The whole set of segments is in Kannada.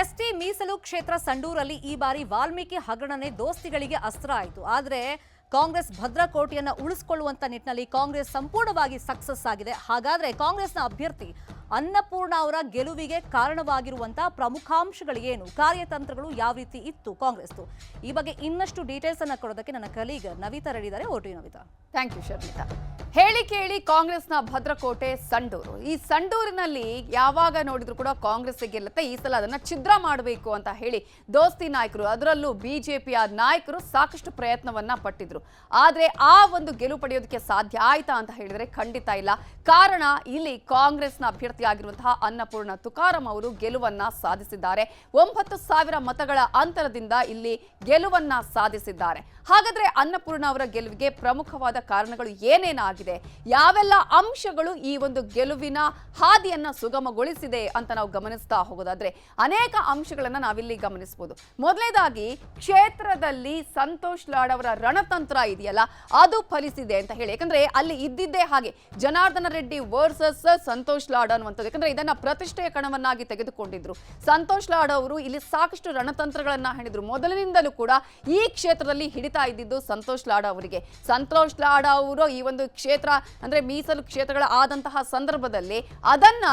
ಎಸ್ಟಿ ಮೀಸಲು ಕ್ಷೇತ್ರ ಸಂಡೂರಲ್ಲಿ ಈ ಬಾರಿ ವಾಲ್ಮೀಕಿ ಹಗರಣನೆ ದೋಸ್ತಿಗಳಿಗೆ ಅಸ್ತ್ರ ಆಯಿತು. ಆದರೆ ಕಾಂಗ್ರೆಸ್ ಭದ್ರಕೋಟೆಯನ್ನು ಉಳಿಸಿಕೊಳ್ಳುವಂತ ನಿಟ್ಟಿನಲ್ಲಿ ಕಾಂಗ್ರೆಸ್ ಸಂಪೂರ್ಣವಾಗಿ ಸಕ್ಸಸ್ ಆಗಿದೆ. ಹಾಗಾದ್ರೆ ಕಾಂಗ್ರೆಸ್ನ ಅಭ್ಯರ್ಥಿ ಅನ್ನಪೂರ್ಣ ಅವರ ಗೆಲುವಿಗೆ ಕಾರಣವಾಗಿರುವಂತಹ ಪ್ರಮುಖಾಂಶಗಳು ಏನು ಕಾರ್ಯತಂತ್ರಗಳು ಯಾವ ರೀತಿ ಇತ್ತು ಕಾಂಗ್ರೆಸ್ದು? ಈ ಬಗ್ಗೆ ಇನ್ನಷ್ಟು ಡೀಟೇಲ್ಸ್ ಅನ್ನ ಕೊಡೋದಕ್ಕೆ ನನ್ನ ಕಲೀಗ್ ನವಿತಾ ರೆಡಿದ್ದಾರೆ ಓಟಿ ನವಿತಾ. Thank you Sharmita. ಹೇಳಿ ಕೇಳಿ ಕಾಂಗ್ರೆಸ್ನ ಭದ್ರಕೋಟೆ ಸಂಡೂರು. ಈ ಸಂಡೂರಿನಲ್ಲಿ ಯಾವಾಗ ನೋಡಿದ್ರು ಕೂಡ ಕಾಂಗ್ರೆಸ್ ಗೆಲ್ಲುತ್ತೆ, ಈ ಸಲ ಅದನ್ನ ಛಿದ್ರ ಮಾಡಬೇಕು ಅಂತ ಹೇಳಿ ದೋಸ್ತಿ ನಾಯಕರು, ಅದರಲ್ಲೂ ಬಿಜೆಪಿಯ ನಾಯಕರು ಸಾಕಷ್ಟು ಪ್ರಯತ್ನವನ್ನ ಪಟ್ಟಿದ್ರು. ಆದ್ರೆ ಆ ಒಂದು ಗೆಲುವು ಪಡೆಯೋದಕ್ಕೆ ಸಾಧ್ಯ ಆಯ್ತಾ ಅಂತ ಹೇಳಿದ್ರೆ ಖಂಡಿತ ಇಲ್ಲ. ಕಾರಣ ಇಲ್ಲಿ ಕಾಂಗ್ರೆಸ್ನ ಅಭ್ಯರ್ಥಿ ಆಗಿರುವಂತಹ ಅನ್ನಪೂರ್ಣ ತುಕಾರಾಂ ಅವರು ಗೆಲುವನ್ನ ಸಾಧಿಸಿದ್ದಾರೆ. ಒಂಬತ್ತು ಸಾವಿರ ಮತಗಳ ಅಂತರದಿಂದ ಇಲ್ಲಿ ಗೆಲುವನ್ನ ಸಾಧಿಸಿದ್ದಾರೆ. ಹಾಗಾದ್ರೆ ಅನ್ನಪೂರ್ಣ ಅವರ ಗೆಲುವಿಗೆ ಪ್ರಮುಖವಾದ ಕಾರಣಗಳು ಏನೇನಾಗಿದೆ? ಯಾವೆಲ್ಲ ಅಂಶಗಳು ಈ ಒಂದು ಗೆಲುವಿನ ಹಾದಿಯನ್ನ ಸುಗಮಗೊಳಿಸಿದೆ ಅಂತ ನಾವು ಗಮನಿಸ್ತಾ ಹೋಗೋದಾದ್ರೆ, ಅನೇಕ ಅಂಶಗಳನ್ನ ನಾವಿಲ್ಲಿ ಗಮನಿಸಬಹುದು ಮೊದಲನೇದಾಗಿ ಕ್ಷೇತ್ರದಲ್ಲಿ ಸಂತೋಷ್ ಲಾಡ್ ಅವರ ರಣತಂತ್ರ ಇದೆಯಲ್ಲ, ಅದು ಫಲಿಸಿದೆ ಅಂತ ಹೇಳಿ. ಯಾಕಂದ್ರೆ ಅಲ್ಲಿ ಇದ್ದಿದ್ದೇ ಹಾಗೆ, ಜನಾರ್ದನ ರೆಡ್ಡಿ ವರ್ಸಸ್ ಸಂತೋಷ್ ಲಾಡ್ ಅನ್ನುವಂಥದ್ದು ಯಾಕಂದ್ರೆ ಇದನ್ನ ಪ್ರತಿಷ್ಠೆಯ ಕಣವನ್ನಾಗಿ ತೆಗೆದುಕೊಂಡಿದ್ರು. ಸಂತೋಷ್ ಲಾಡ್ ಅವರು ಇಲ್ಲಿ ಸಾಕಷ್ಟು ರಣತಂತ್ರಗಳನ್ನ ಹೆಣಿದ್ರು. ಮೊದಲಿನಿಂದಲೂ ಕೂಡ ಈ ಕ್ಷೇತ್ರದಲ್ಲಿ ಹಿಡಿತಾ ಇದ್ದಿದ್ದು ಸಂತೋಷ್ ಲಾಡ್ ಅವರಿಗೆ. ಸಂತೋಷ್ ಲಾಡ್ ಅವರು ಈ ಒಂದು ಕ್ಷೇತ್ರ, ಅಂದ್ರೆ ಮೀಸಲು ಕ್ಷೇತ್ರಗಳ ಆದಂತಹ ಸಂದರ್ಭದಲ್ಲಿ ಅದನ್ನ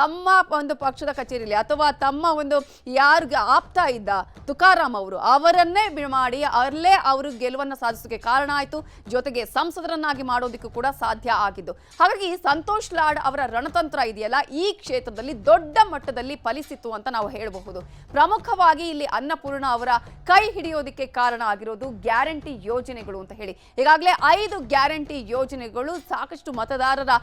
ತಮ್ಮ ಒಂದು ಪಕ್ಷದ ಕಚೇರಿಯಲ್ಲಿ ಅಥವಾ ತಮ್ಮ ಒಂದು ಯಾರಿಗೆ ಆಪ್ತ ಇದ್ದ ತುಕಾರಾಮ್ ಅವರು ಅವರನ್ನೇ ಮಾಡಿ ಅಲ್ಲೇ ಅವರು ಗೆಲುವನ್ನ ಸಾಧಿಸೋಕೆ ಕಾರಣ ಆಯಿತು. ಜೊತೆಗೆ ಸಂಸದರನ್ನಾಗಿ ಮಾಡೋದಕ್ಕೂ ಕೂಡ ಸಾಧ್ಯ ಆಗಿದ್ದು. ಹಾಗಾಗಿ ಸಂತೋಷ್ ಲಾಡ್ ಅವರ ರಣತಂತ್ರ ಇದೆಯಲ್ಲ ಈ ಕ್ಷೇತ್ರದಲ್ಲಿ ದೊಡ್ಡ ಮಟ್ಟದಲ್ಲಿ ಫಲಿಸಿತು ಅಂತ ನಾವು ಹೇಳಬಹುದು. ಪ್ರಮುಖವಾಗಿ ಇಲ್ಲಿ ಅನ್ನಪೂರ್ಣ ಅವರ ಕೈ ಹಿಡಿಯೋದಕ್ಕೆ ಕಾರಣ ಆಗಿರೋದು ಗ್ಯಾರಂಟಿ ಯೋಜನೆಗಳು ಅಂತ ಹೇಳಿ. ಈಗಾಗಲೇ ಐದು ಗ್ಯಾರಂಟಿ ಯೋಜನೆಗಳು ಸಾಕಷ್ಟು ಮತದಾರರ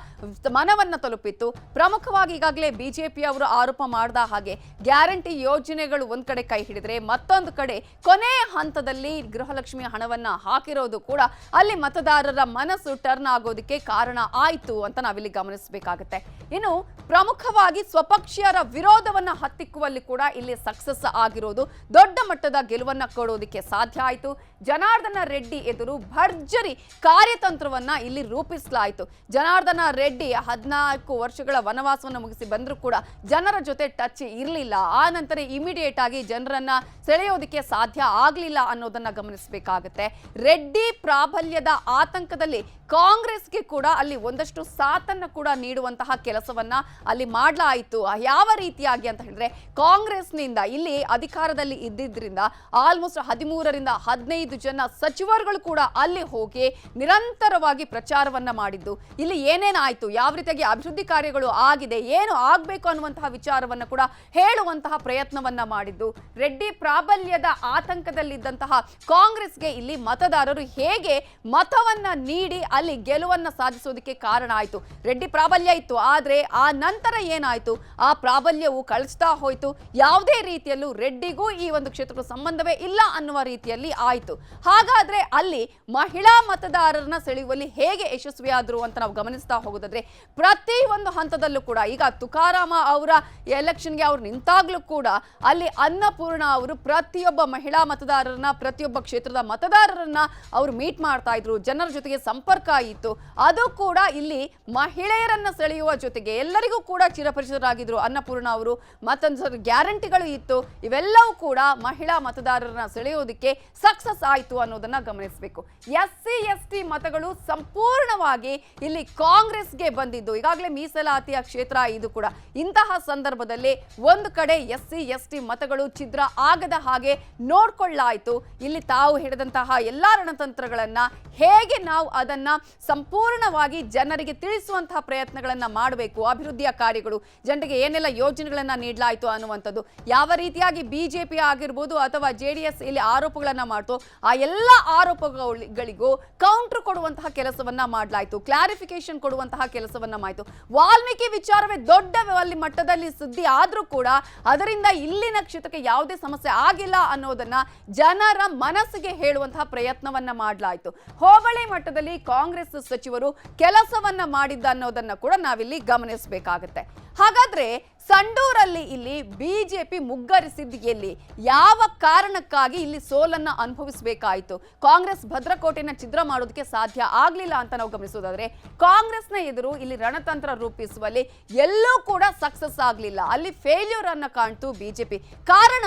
ಮನವನ್ನ ತಲುಪಿತ್ತು. ಪ್ರಮುಖವಾಗಿ ಈಗಾಗಲೇ ಬಿಜೆಪಿ ಅವರು ಆರೋಪ ಮಾಡಿದ ಹಾಗೆ ಗ್ಯಾರಂಟಿ ಯೋಜನೆಗಳು ಒಂದ್ ಕಡೆ ಕೈ ಹಿಡಿದ್ರೆ ಮತ್ತೊಂದು ಕಡೆ ಕೊನೆ ಹಂತದಲ್ಲಿ ಗೃಹಲಕ್ಷ್ಮಿ ಹಣವನ್ನ ಹಾಕಿರೋದು ಕೂಡ ಅಲ್ಲಿ ಮತದಾರರ ಮನಸ್ಸು ಟರ್ನ್ ಆಗೋದಕ್ಕೆ ಕಾರಣ ಆಯ್ತು ಅಂತ ನಾವಿಲ್ಲಿ ಗಮನಿಸಬೇಕಾಗುತ್ತೆ. ಇನ್ನು ಪ್ರಮುಖವಾಗಿ ಸ್ವಪಕ್ಷೀಯರ ವಿರೋಧವನ್ನ ಹತ್ತಿಕ್ಕುವಲ್ಲಿ ಕೂಡ ಇಲ್ಲಿ ಸಕ್ಸಸ್ ಆಗಿರೋದು ದೊಡ್ಡ ಮಟ್ಟದ ಗೆಲುವನ್ನ ಕೊಡೋದಕ್ಕೆ ಸಾಧ್ಯ ಆಯಿತು. ಜನಾರ್ದನ ರೆಡ್ಡಿ ಎದುರು ಭರ್ಜರಿ ಕಾರ್ಯತಂತ್ರವನ್ನ ಇಲ್ಲಿ ರೂಪಿಸಲಾಯಿತು. ಜನಾರ್ದನ ರೆಡ್ಡಿ ಹದಿನಾಲ್ಕು ವರ್ಷಗಳ ವನವಾಸವನ್ನು ಮುಗಿಸಿ ಬಂದರೂ ಕೂಡ ಜನರ ಜೊತೆ ಟಚ್ ಇರಲಿಲ್ಲ. ಆ ನಂತರ ಇಮಿಡಿಯೇಟ್ ಆಗಿ ಜನರನ್ನ ಸೆಳೆಯೋದಕ್ಕೆ ಸಾಧ್ಯ ಆಗಲಿಲ್ಲ ಅನ್ನೋದನ್ನ ಗಮನಿಸಬೇಕಾಗುತ್ತೆ. ರೆಡ್ಡಿ ಪ್ರಾಬಲ್ಯದ ಆತಂಕದಲ್ಲಿ ಕಾಂಗ್ರೆಸ್ಗೆ ಕೂಡ ಅಲ್ಲಿ ಒಂದಷ್ಟು ಸಾಥನ್ನ ಕೂಡ ನೀಡುವಂತಹ ಕೆಲಸವನ್ನ ಅಲ್ಲಿ ಮಾಡಲಾಯಿತು. ಯಾವ ರೀತಿಯಾಗಿ ಅಂತ ಹೇಳಿದ್ರೆ, ಕಾಂಗ್ರೆಸ್ನಿಂದ ಇಲ್ಲಿ ಅಧಿಕಾರದಲ್ಲಿ ಇದ್ದಿದ್ರಿಂದ ಆಲ್ಮೋಸ್ಟ್ ಹದಿಮೂರರಿಂದ ಹದಿನೈದು ಜನ ಸಚಿವರುಗಳು ಕೂಡ ಅಲ್ಲಿ ಹೋಗಿ ನಿರಂತರವಾಗಿ ಪ್ರಚಾರವನ್ನ ಮಾಡಿದ್ದು. ಇಲ್ಲಿ ಏನೇನಾಯಿತು? ಯಾವ ರೀತಿಯಾಗಿ ಅಭಿವೃದ್ಧಿ ಕಾರ್ಯಗಳು ಆಗಿದೆ? ಏನು ಆಗಬೇಕು ಅನ್ನುವಂತಹ ವಿಚಾರವನ್ನ ಕೂಡ ಹೇಳುವಂತಹ ಪ್ರಯತ್ನವನ್ನ ಮಾಡಿದ್ದು. ರೆಡ್ಡಿ ಪ್ರಾಬಲ್ಯದ ಆತಂಕದಲ್ಲಿದ್ದಂತಹ ಕಾಂಗ್ರೆಸ್ಗೆ ಇಲ್ಲಿ ಮತದಾರರು ಹೇಗೆ ಮತವನ್ನ ನೀಡಿ ಗೆಲುವನ್ನ ಸಾಧಿಸೋದಕ್ಕೆ ಕಾರಣ ಆಯ್ತು. ರೆಡ್ಡಿ ಪ್ರಾಬಲ್ಯ ಇತ್ತು, ಆದರೆ ಆ ನಂತರ ಏನಾಯ್ತು? ಆ ಪ್ರಾಬಲ್ಯವು ಕಳಿಸ್ತಾ ಹೋಯ್ತು. ಯಾವುದೇ ರೀತಿಯಲ್ಲೂ ರೆಡ್ಡಿಗೂ ಈ ಒಂದು ಕ್ಷೇತ್ರಕ್ಕೂ ಸಂಬಂಧವೇ ಇಲ್ಲ ಅನ್ನುವ ರೀತಿಯಲ್ಲಿ ಆಯ್ತು. ಹಾಗಾದ್ರೆ ಅಲ್ಲಿ ಮಹಿಳಾ ಮತದಾರರನ್ನ ಸೆಳೆಯುವಲ್ಲಿ ಹೇಗೆ ಯಶಸ್ವಿಯಾದ್ರು ಅಂತ ನಾವು ಗಮನಿಸ್ತಾ ಹೋಗೋದಾದ್ರೆ, ಪ್ರತಿ ಒಂದು ಹಂತದಲ್ಲೂ ಕೂಡ, ಈಗ ತುಕಾರಾಮ ಅವರ ಎಲೆಕ್ಷನ್ಗೆ ಅವ್ರು ನಿಂತಾಗ್ಲೂ ಕೂಡ ಅಲ್ಲಿ ಅನ್ನಪೂರ್ಣ ಅವರು ಪ್ರತಿಯೊಬ್ಬ ಮಹಿಳಾ ಮತದಾರರನ್ನ, ಪ್ರತಿಯೊಬ್ಬ ಕ್ಷೇತ್ರದ ಮತದಾರರನ್ನ ಅವರು ಮೀಟ್ ಮಾಡ್ತಾ ಇದ್ರು. ಜನರ ಜೊತೆಗೆ ಸಂಪರ್ಕ ಇತ್ತು ಅದು ಕೂಡ ಇಲ್ಲಿ ಮಹಿಳೆಯರನ್ನ ಸೆಳೆಯುವ ಜೊತೆಗೆ ಎಲ್ಲರಿಗೂ ಕೂಡ ಚಿರಪರಿಚಿತರಾಗಿದ್ರು ಅನ್ನಪೂರ್ಣ ಅವರು. ಮತ್ತೊಂದು ಗ್ಯಾರಂಟಿಗಳು ಇತ್ತು. ಇವೆಲ್ಲವೂ ಕೂಡ ಮಹಿಳಾ ಮತದಾರರನ್ನ ಸೆಳೆಯೋದಕ್ಕೆ ಸಕ್ಸಸ್ ಆಯಿತು ಅನ್ನೋದನ್ನ ಗಮನಿಸಬೇಕು. ಎಸ್ ಸಿ ಎಸ್ ಟಿ ಮತಗಳು ಸಂಪೂರ್ಣವಾಗಿ ಇಲ್ಲಿ ಕಾಂಗ್ರೆಸ್ಗೆ ಬಂದಿದ್ದು. ಈಗಾಗಲೇ ಮೀಸಲಾತಿಯ ಕ್ಷೇತ್ರ ಇದು ಕೂಡ. ಇಂತಹ ಸಂದರ್ಭದಲ್ಲಿ ಒಂದು ಕಡೆ ಎಸ್ ಸಿ ಎಸ್ ಮತಗಳು ಛಿದ್ರ ಆಗದ ಹಾಗೆ ನೋಡ್ಕೊಳ್ಳಾಯ್ತು. ಇಲ್ಲಿ ತಾವು ಹಿಡಿದಂತಹ ಎಲ್ಲಾ ರಣತಂತ್ರಗಳನ್ನ ಹೇಗೆ ನಾವು ಅದನ್ನ ಸಂಪೂರ್ಣವಾಗಿ ಜನರಿಗೆ ತಿಳಿಸುವಂತಹ ಪ್ರಯತ್ನಗಳನ್ನು ಮಾಡಬೇಕು, ಅಭಿವೃದ್ಧಿಯ ಕಾರ್ಯಗಳು. ಜನರಿಗೆ ಏನೆಲ್ಲ ಯೋಜನೆಗಳನ್ನ ನೀಡಲಾಯಿತು ಅನ್ನುವಂಥದ್ದು. ಯಾವ ರೀತಿಯಾಗಿ ಬಿಜೆಪಿ ಆಗಿರ್ಬೋದು ಅಥವಾ ಜೆ ಇಲ್ಲಿ ಆರೋಪಗಳನ್ನ ಮಾಡ್ತು, ಆ ಎಲ್ಲ ಆರೋಪಗಳಿಗೂ ಕೌಂಟರ್ ಕೊಡುವಂತಹ ಕೆಲಸವನ್ನ ಮಾಡಲಾಯಿತು. ಕ್ಲಾರಿಫಿಕೇಶನ್ ಕೊಡುವಂತಹ ಕೆಲಸವನ್ನ ಮಾಡಿತು. ವಾಲ್ಮೀಕಿ ವಿಚಾರವೇ ದೊಡ್ಡ ಮಟ್ಟದಲ್ಲಿ ಸುದ್ದಿ ಆದರೂ ಕೂಡ ಅದರಿಂದ ಇಲ್ಲಿನ ಕ್ಷೇತ್ರಕ್ಕೆ ಯಾವುದೇ ಸಮಸ್ಯೆ ಆಗಿಲ್ಲ ಅನ್ನೋದನ್ನ ಜನರ ಮನಸ್ಸಿಗೆ ಹೇಳುವಂತಹ ಪ್ರಯತ್ನವನ್ನ ಮಾಡಲಾಯಿತು. ಹೋಬಳಿ ಮಟ್ಟದಲ್ಲಿ ಕಾಂಗ್ರೆಸ್ ಕಾಂಗ್ರೆಸ್ ಸಚಿವರು ಕೆಲಸವನ್ನ ಮಾಡಿದ್ದ ಅನ್ನೋದನ್ನ ಕೂಡ ನಾವಿಲ್ಲಿ ಗಮನಿಸಬೇಕಾಗುತ್ತೆ. ಹಾಗಾದ್ರೆ ಸಂಡೂರಲ್ಲಿ ಇಲ್ಲಿ ಬಿಜೆಪಿ ಮುಗ್ಗರಿಸಿದ್ದು ಎಲ್ಲಿ? ಯಾವ ಕಾರಣಕ್ಕಾಗಿ ಇಲ್ಲಿ ಸೋಲನ್ನ ಅನುಭವಿಸಬೇಕಾಯಿತು? ಕಾಂಗ್ರೆಸ್ ಭದ್ರಕೋಟೆನ ಛಿದ್ರ ಮಾಡೋದಕ್ಕೆ ಸಾಧ್ಯ ಆಗ್ಲಿಲ್ಲ ಅಂತ ನಾವು ಗಮನಿಸೋದಾದ್ರೆ, ಕಾಂಗ್ರೆಸ್ನ ಎದುರು ಇಲ್ಲಿ ರಣತಂತ್ರ ರೂಪಿಸುವಲ್ಲಿ ಎಲ್ಲೂ ಕೂಡ ಸಕ್ಸಸ್ ಆಗ್ಲಿಲ್ಲ. ಅಲ್ಲಿ ಫೇಲ್ಯೂರ್ ಅನ್ನ ಕಾಣ್ತು ಬಿಜೆಪಿ. ಕಾರಣ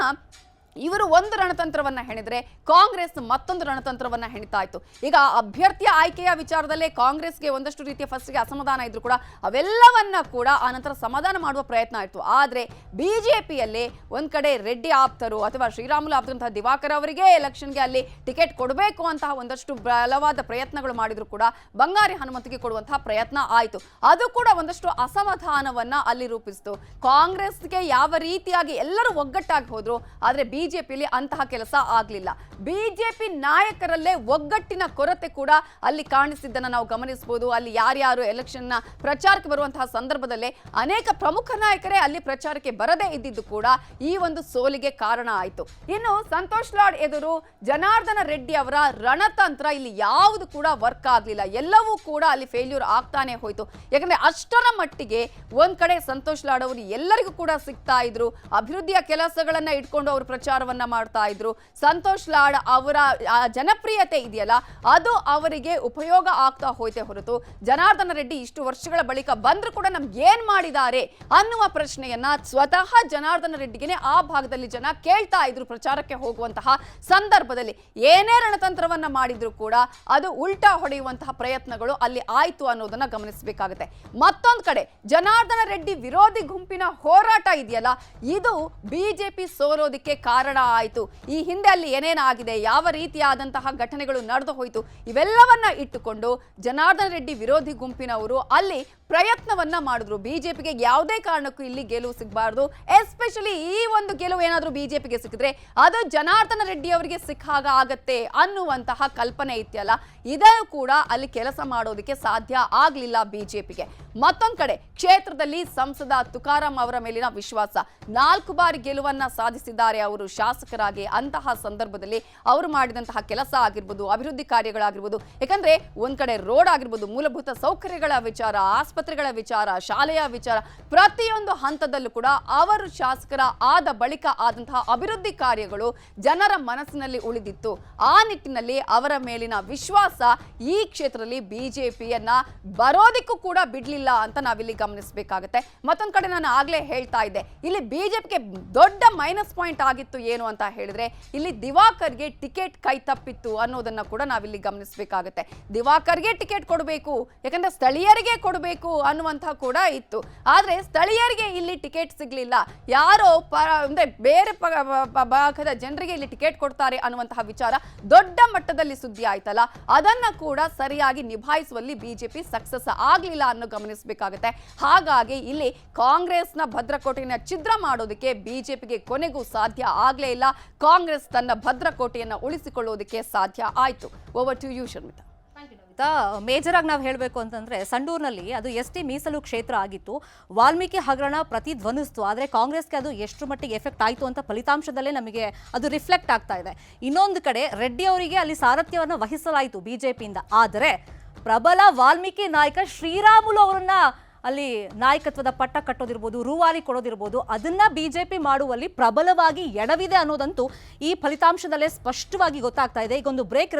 ಇವರು ಒಂದು ರಣತಂತ್ರವನ್ನ ಹೆಣಿದ್ರೆ ಕಾಂಗ್ರೆಸ್ ಮತ್ತೊಂದು ರಣತಂತ್ರವನ್ನ ಹೆಣಿತಾ ಇತ್ತು. ಈಗ ಅಭ್ಯರ್ಥಿಯ ಆಯ್ಕೆಯ ವಿಚಾರದಲ್ಲೇ ಕಾಂಗ್ರೆಸ್ಗೆ ಒಂದಷ್ಟು ರೀತಿಯ ಫಸ್ಟ್ಗೆ ಅಸಮಾಧಾನ ಇದ್ರು ಕೂಡ ಅವೆಲ್ಲವನ್ನ ಕೂಡ ಆನಂತರ ಸಮಾಧಾನ ಮಾಡುವ ಪ್ರಯತ್ನ ಆಯಿತು ಆದರೆ ಬಿಜೆಪಿಯಲ್ಲಿ ಒಂದ್ ಕಡೆ ರೆಡ್ಡಿ ಆಪ್ತರು ಅಥವಾ ಶ್ರೀರಾಮುಲು ಆಪ್ತಂತಹ ದಿವಾಕರ್ ಅವರಿಗೆ ಎಲೆಕ್ಷನ್ಗೆ ಅಲ್ಲಿ ಟಿಕೆಟ್ ಕೊಡಬೇಕು ಅಂತಹ ಒಂದಷ್ಟು ಬಲವಾದ ಪ್ರಯತ್ನಗಳು ಮಾಡಿದ್ರು ಕೂಡ ಬಂಗಾರಿ ಹನುಮಂತಿಗೆ ಕೊಡುವಂತಹ ಪ್ರಯತ್ನ ಆಯಿತು. ಅದು ಕೂಡ ಒಂದಷ್ಟು ಅಸಮಾಧಾನವನ್ನ ಅಲ್ಲಿ ರೂಪಿಸಿತು. ಕಾಂಗ್ರೆಸ್ಗೆ ಯಾವ ರೀತಿಯಾಗಿ ಎಲ್ಲರೂ ಒಗ್ಗಟ್ಟಾಗಿ ಹೋದ್ರು, ಆದ್ರೆ ಬಿಜೆಪಿಯಲ್ಲಿ ಅಂತಹ ಕೆಲಸ ಆಗಲಿಲ್ಲ. ಬಿಜೆಪಿ ನಾಯಕರಲ್ಲೇ ಒಗ್ಗಟ್ಟಿನ ಕೊರತೆ ಕೂಡ ಅಲ್ಲಿ ಕಾಣಿಸಿದ್ದನ್ನು ನಾವು ಗಮನಿಸಬಹುದು ಅಲ್ಲಿ ಯಾರ್ಯಾರು ಎಲೆಕ್ಷನ್ನ ಪ್ರಚಾರಕ್ಕೆ ಬರುವಂತಹ ಸಂದರ್ಭದಲ್ಲೇ ಅನೇಕ ಪ್ರಮುಖ ನಾಯಕರೇ ಅಲ್ಲಿ ಪ್ರಚಾರಕ್ಕೆ ಬರದೇ ಇದ್ದಿದ್ದು ಕೂಡ ಈ ಒಂದು ಸೋಲಿಗೆ ಕಾರಣ ಆಯಿತು. ಇನ್ನು ಸಂತೋಷ್ ಲಾಡ್ ಎದುರು ಜನಾರ್ದನ ರೆಡ್ಡಿ ಅವರ ರಣತಂತ್ರ ಇಲ್ಲಿ ಯಾವುದು ಕೂಡ ವರ್ಕ್ ಆಗಲಿಲ್ಲ. ಎಲ್ಲವೂ ಕೂಡ ಅಲ್ಲಿ ಫೇಲ್ಯೂರ್ ಆಗ್ತಾನೆ ಹೋಯಿತು. ಯಾಕಂದ್ರೆ ಅಷ್ಟರ ಮಟ್ಟಿಗೆ ಒಂದ್ ಕಡೆ ಸಂತೋಷ್ ಲಾಡ್ ಅವರು ಎಲ್ಲರಿಗೂ ಕೂಡ ಸಿಗ್ತಾ ಇದ್ರು. ಅಭಿವೃದ್ಧಿಯ ಕೆಲಸಗಳನ್ನ ಇಟ್ಕೊಂಡು ಅವರು ಪ್ರಚಾರವನ್ನ ಮಾಡ್ತಾ ಇದ್ರು. ಸಂತೋಷ್ ಲಾಡ್ ಅವರ ಜನಪ್ರಿಯತೆ ಇದೆಯಲ್ಲ, ಅದು ಅವರಿಗೆ ಉಪಯೋಗ ಆಗ್ತಾ ಹೋಯ್ತೆ ಹೊರತು ಜನಾರ್ದನ ರೆಡ್ಡಿ ಇಷ್ಟು ವರ್ಷಗಳ ಬಳಿಕ ಬಂದ್ರು ಕೂಡ ನಮ್ಗೆ ಏನ್ ಮಾಡಿದ್ದಾರೆ ಅನ್ನುವ ಪ್ರಶ್ನೆಯನ್ನ ಸ್ವತಃ ಜನಾರ್ದನ ರೆಡ್ಡಿಗೆ ಆ ಭಾಗದಲ್ಲಿ ಜನ ಕೇಳ್ತಾ ಇದ್ರು ಪ್ರಚಾರಕ್ಕೆ ಹೋಗುವಂತಹ ಸಂದರ್ಭದಲ್ಲಿ. ಏನೇ ರಣತಂತ್ರವನ್ನ ಮಾಡಿದ್ರು ಕೂಡ ಅದು ಉಲ್ಟಾ ಹೊಡೆಯುವಂತಹ ಪ್ರಯತ್ನಗಳು ಅಲ್ಲಿ ಆಯ್ತು ಅನ್ನೋದನ್ನ ಗಮನಿಸಬೇಕಾಗುತ್ತೆ. ಮತ್ತೊಂದು ಕಡೆ, ಜನಾರ್ದನ ರೆಡ್ಡಿ ವಿರೋಧಿ ಗುಂಪಿನ ಹೋರಾಟ ಇದೆಯಲ್ಲ, ಇದು ಬಿಜೆಪಿ ಸೋಲೋದಿಕ್ಕೆ ಆಯಿತು. ಈ ಹಿಂದೆ ಅಲ್ಲಿ ಏನೇನಾಗಿದೆ, ಯಾವ ರೀತಿಯಾದಂತಹ ಘಟನೆಗಳು ನಡೆದು ಹೋಯಿತು, ಇವೆಲ್ಲವನ್ನ ಇಟ್ಟುಕೊಂಡು ಜನಾರ್ದನ ರೆಡ್ಡಿ ವಿರೋಧಿ ಗುಂಪಿನವರು ಅಲ್ಲಿ ಪ್ರಯತ್ನವನ್ನ ಮಾಡಿದ್ರು. ಬಿಜೆಪಿಗೆ ಯಾವುದೇ ಕಾರಣಕ್ಕೂ ಇಲ್ಲಿ ಗೆಲುವು ಸಿಗಬಾರ್ದು. ಎಸ್ಪೆಷಲಿ ಈ ಒಂದು ಗೆಲುವು ಏನಾದರೂ ಬಿಜೆಪಿಗೆ ಸಿಕ್ಕಿದ್ರೆ ಅದು ಜನಾರ್ದನ ರೆಡ್ಡಿ ಅವರಿಗೆ ಸಿಕ್ಕಾಗ ಆಗತ್ತೆ ಅನ್ನುವಂತಹ ಕಲ್ಪನೆ ಇತ್ಯಲ್ಲ. ಇದೂ ಕೂಡ ಅಲ್ಲಿ ಕೆಲಸ ಮಾಡೋದಕ್ಕೆ ಸಾಧ್ಯ ಆಗ್ಲಿಲ್ಲ ಬಿಜೆಪಿಗೆ. ಮತ್ತೊಂದು ಕಡೆ ಕ್ಷೇತ್ರದಲ್ಲಿ ಸಂಸದ ತುಕಾರಾಂ ಅವರ ಮೇಲಿನ ವಿಶ್ವಾಸ. ನಾಲ್ಕು ಬಾರಿ ಗೆಲುವನ್ನ ಸಾಧಿಸಿದ್ದಾರೆ ಅವರು. ಶಾಸಕರಾಗಿ ಅಂತಹ ಸಂದರ್ಭದಲ್ಲಿ ಅವರು ಮಾಡಿದಂತಹ ಕೆಲಸ ಆಗಿರ್ಬೋದು, ಅಭಿವೃದ್ಧಿ ಕಾರ್ಯಗಳಾಗಿರ್ಬೋದು ಯಾಕಂದ್ರೆ ಒಂದ್ ಕಡೆ ರೋಡ್ ಆಗಿರ್ಬೋದು, ಮೂಲಭೂತ ಸೌಕರ್ಯಗಳ ವಿಚಾರ, ಆಸ್ಪತ್ರೆಗಳ ವಿಚಾರ, ಶಾಲೆಯ ವಿಚಾರ, ಪ್ರತಿಯೊಂದು ಹಂತದಲ್ಲೂ ಕೂಡ ಅವರು ಶಾಸಕರ ಆದ ಬಳಿಕ ಆದಂತಹ ಅಭಿವೃದ್ಧಿ ಕಾರ್ಯಗಳು ಜನರ ಮನಸ್ಸಿನಲ್ಲಿ ಉಳಿದಿತ್ತು. ಆ ನಿಟ್ಟಿನಲ್ಲಿ ಅವರ ಮೇಲಿನ ವಿಶ್ವಾಸ ಈ ಕ್ಷೇತ್ರದಲ್ಲಿ ಬಿಜೆಪಿಯನ್ನ ಬರೋದಿಕ್ಕೂ ಕೂಡ ಬಿಡ್ಲಿಲ್ಲ ಅಂತ ನಾವಿಲ್ಲಿ ಗಮನಿಸಬೇಕಾಗುತ್ತೆ. ಮತ್ತೊಂದ್ ಕಡೆ ನಾನು ಆಗ್ಲೇ ಹೇಳ್ತಾ ಇದ್ದೆ. ಇಲ್ಲಿ ಬಿಜೆಪಿಗೆ ದೊಡ್ಡ ಮೈನಸ್ ಪಾಯಿಂಟ್ ಆಗಿತ್ತು ಏನು ಅಂತ ಹೇಳಿದ್ರೆ, ಇಲ್ಲಿ ದಿವಾಕರ್ಗೆ ಟಿಕೆಟ್ ಕೈ ತಪ್ಪಿತ್ತು ಅನ್ನೋದನ್ನ ಕೂಡ ನಾವಿಲ್ಲಿ ಗಮನಿಸಬೇಕಾಗುತ್ತೆ. ದಿವಾಕರ್ಗೆ ಟಿಕೆಟ್ ಕೊಡಬೇಕು, ಯಾಕಂದ್ರೆ ಸ್ಥಳೀಯರಿಗೆ ಕೊಡಬೇಕು ಅನ್ನುವಂತಹ ಕೂಡ ಇತ್ತು. ಆದ್ರೆ ಸ್ಥಳೀಯರಿಗೆ ಇಲ್ಲಿ ಟಿಕೆಟ್ ಸಿಗ್ಲಿಲ್ಲ. ಯಾರೋ ಅಂದ್ರೆ ಬೇರೆ ಭಾಗದ ಜನರಿಗೆ ಇಲ್ಲಿ ಟಿಕೆಟ್ ಕೊಡ್ತಾರೆ ಅನ್ನುವಂತಹ ವಿಚಾರ ದೊಡ್ಡ ಮಟ್ಟದಲ್ಲಿ ಸುದ್ದಿ ಆಯ್ತಲ್ಲ? ಅದನ್ನ ಕೂಡ ಸರಿಯಾಗಿ ನಿಭಾಯಿಸುವಲ್ಲಿ ಬಿಜೆಪಿ ಸಕ್ಸಸ್ ಆಗ್ಲಿಲ್ಲ ಅನ್ನೋ ಗಮನಿಸಬೇಕಾಗುತ್ತೆ. ಹಾಗಾಗಿ ಇಲ್ಲಿ ಕಾಂಗ್ರೆಸ್ನ ಭದ್ರಕೋಟೆಯನ್ನ ಛಿದ್ರ ಮಾಡೋದಕ್ಕೆ ಬಿಜೆಪಿಗೆ ಕೊನೆಗೂ ಸಾಧ್ಯ ಆಗ್ಲೇ ಇಲ್ಲ. ಕಾಂಗ್ರೆಸ್ ತನ್ನ ಭದ್ರಕೋಟೆಯನ್ನ ಉಳಿಸಿಕೊಳ್ಳೋದಕ್ಕೆ ಸಾಧ್ಯ ಆಯಿತು. Over to you Sharmita. Major ಆಗಿ ನಾವು ಹೇಳಬೇಕು ಅಂತಂದ್ರೆ, ಸಂಡೂರಿನಲ್ಲಿ ಅದು ಎಸ್ ಟಿ ಮೀಸಲು ಕ್ಷೇತ್ರ ಆಗಿತ್ತು. ವಾಲ್ಮೀಕಿ ಹಗರಣ ಪ್ರತಿಧ್ವನಿಸ್ತು. ಆದರೆ ಕಾಂಗ್ರೆಸ್ಗೆ ಅದು ಎಷ್ಟು ಮಟ್ಟಿಗೆ ಎಫೆಕ್ಟ್ ಆಯಿತು ಅಂತ ಫಲಿತಾಂಶದಲ್ಲೇ ನಮಗೆ ಅದು ರಿಫ್ಲೆಕ್ಟ್ ಆಗ್ತಾ ಇದೆ. ಇನ್ನೊಂದು ಕಡೆ ರೆಡ್ಡಿ ಅವರಿಗೆ ಅಲ್ಲಿ ಸಾರಥ್ಯವನ್ನು ವಹಿಸಲಾಯಿತು ಬಿಜೆಪಿಯಿಂದ. ಆದರೆ ಪ್ರಬಲ ವಾಲ್ಮೀಕಿ ನಾಯಕ ಶ್ರೀರಾಮುಲು ಅವರನ್ನ ಅಲ್ಲಿ ನಾಯಕತ್ವದ ಪಟ್ಟ ಕಟ್ಟೋದಿರ್ಬೋದು, ರೂವಾರಿ ಕೊಡೋದಿರ್ಬೋದು, ಅದನ್ನ ಬಿಜೆಪಿ ಮಾಡುವಲ್ಲಿ ಪ್ರಬಲವಾಗಿ ಎಡವಿದೆ ಅನ್ನೋದಂತೂ ಈ ಫಲಿತಾಂಶದಲ್ಲೇ ಸ್ಪಷ್ಟವಾಗಿ ಗೊತ್ತಾಗ್ತಾ ಇದೆ. ಈಗೊಂದು ಬ್ರೇಕ್